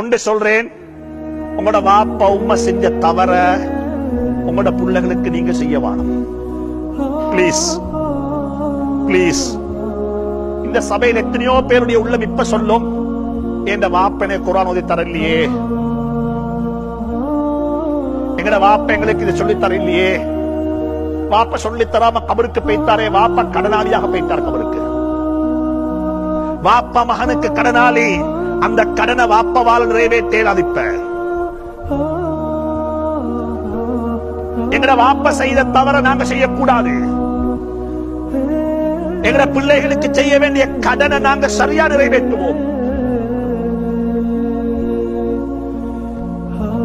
ஒன்று சொல்றேன். உங்களோட வாப்பா உம்மா செஞ்ச தவற உங்களோட பிள்ளைகளுக்கு நீங்க செய்ய வேணும். ப்ளீஸ் ப்ளீஸ் இந்த சபையில் எத்தனையோ பேருடைய உள்ளம் இப்ப சொல்லும். என் வாப்பனை குரான் ஓதி தரலையே? எங்கட வாப்ப எங்களுக்கு இதை சொல்லி தரலையே? வாப்ப சொல்லி தராம கபருக்கு போய்த்தாரே. வாப்ப கடனாளியாக போய்த்தார் கபருக்கு. வாப்பா மகனுக்கு கடனாளி. அந்த கடனை வாப்பவால் நிறைவேற்றேன் இப்ப எங்கட வாப்ப செய்த தவற நாங்க செய்யக்கூடாது. எங்கட பிள்ளைகளுக்கு செய்ய வேண்டிய கடனை நாங்க சரியா நிறைவேற்றுவோம்.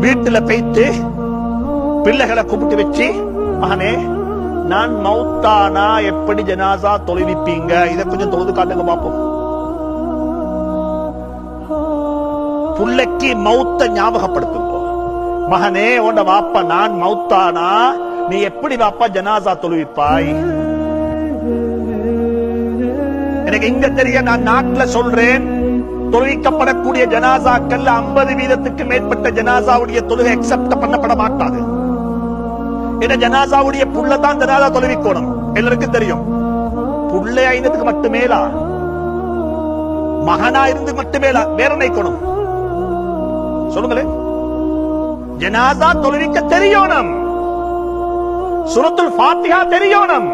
வீட்டுல போயிட்டு பிள்ளைகளை கூப்பிட்டு வச்சு மகனே நான் மௌத்தானா? எப்படி ஜனாசா தொலைவிப்பீங்க இதை கொஞ்சம் தொழுது காட்டுங்க பாப்போம். புள்ளைக்கு மௌத்த ஞாபகப்படுத்தும் மகனே உன்ட வாப்பா நான் மௌத்தானா? நீ எப்படி வாப்பா ஜனாசா தொழுவிப்பாய்? எனக்கு இங்க தெரிய நான் நாட்டுல சொல்றேன். தொழுவிக்கப்படக்கூடிய ஜனாசாக்கள் ஐம்பது வீதத்துக்கு மேற்பட்ட ஜனாசாவுடைய தொழுகை அக்செப்ட் பண்ணப்பட மாட்டாது. என்ன ஜனாசாவுடைய புள்ள தான் ஜனாசா தொழுவிக்கோணும். எல்லாருக்கும் தெரியும். புள்ளை ஐந்தத்துக்கு மட்டுமேலா? மகனா இருந்து மட்டுமேலா? வேற நினைக்கணும் சொல்லுங்களேன் ஜனாசா தொழுவிக்க தெரியணும் சுரத்துல் ஃபாத்திஹா தெரியணும்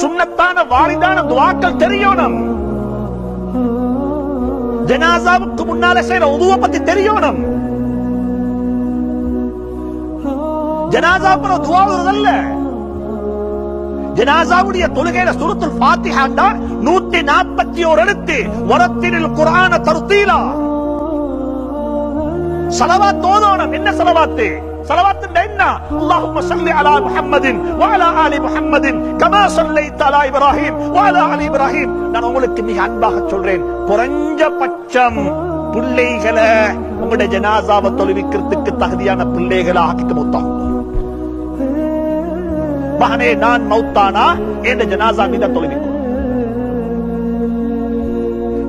சுண்ணத்தான வாரிதான துவாக்கள் தெரியணும் ஜனாசாவுக்கு முன்னால செய்யற உதுவ பத்தி தெரியணும் ஜனாசா துவாவுறதல்ல ஜனாசாவுடைய தொழுகையில சுருத்துல் தான் நூத்தி நாற்பத்தி ஓர் எழுத்து வரத்தினில் குரான தருத்தீலா. சலவாத்தோதோணும் என்ன சலவாத்து? சலவாத்துண்டா என்ன? அல்லாஹும்ம ஸல்லி அலா முஹம்மதின் வஅலா ஆலி முஹம்மதின் கமா ஸல்லைத அலா இப்ராஹிம் வஅலா ஆலி இப்ராஹிம். நான் உங்களுக்கு மிக அன்பாக சொல்றேன். குறைஞ்சபட்சம் பிள்ளைகளை உங்களுடைய ஜனாசாவை தொழுவிக்கிறதுக்கு தகுதியான பிள்ளைகளை ஆக்கிட்டு மௌத்தாகும் மகனே நான் மௌத்தானா? என்ற ஜனாசா மீத தொழுவிக்கும்.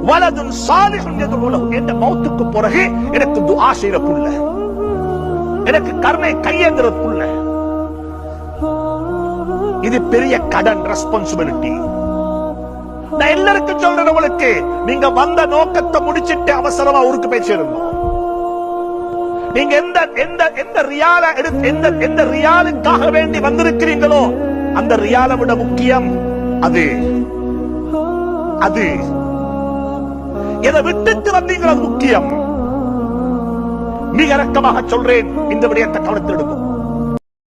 வலதுன் சாலிஹுன் எதுலு என்ற மௌத்துக்கு பிறகு எனக்கு துஆ செய்யற புள்ள எனக்கு கருணை கையேந்திர புள்ள இது பெரிய கடன் ரெஸ்பான்சிபிலிட்டி நான் எல்லாருக்கும் சொல்றேன் உங்களுக்கு நீங்க வந்த நோக்கத்தை முடிச்சிட்டு அவசரமா ஊருக்கு பேசியிருந்தோம் நீங்க எந்த எந்த எந்த ரியால எடுத்து எந்த எந்த ரியாலுக்காக வேண்டி வந்திருக்கிறீங்களோ அந்த ரியாலை விட முக்கியம் அது. அது. எதை விட்டுட்டு வந்தீங்களோ அது முக்கியம். மிக இறக்கமாக சொல்றேன். இந்த விடயத்தை கவனத்தில் எடுக்கும்.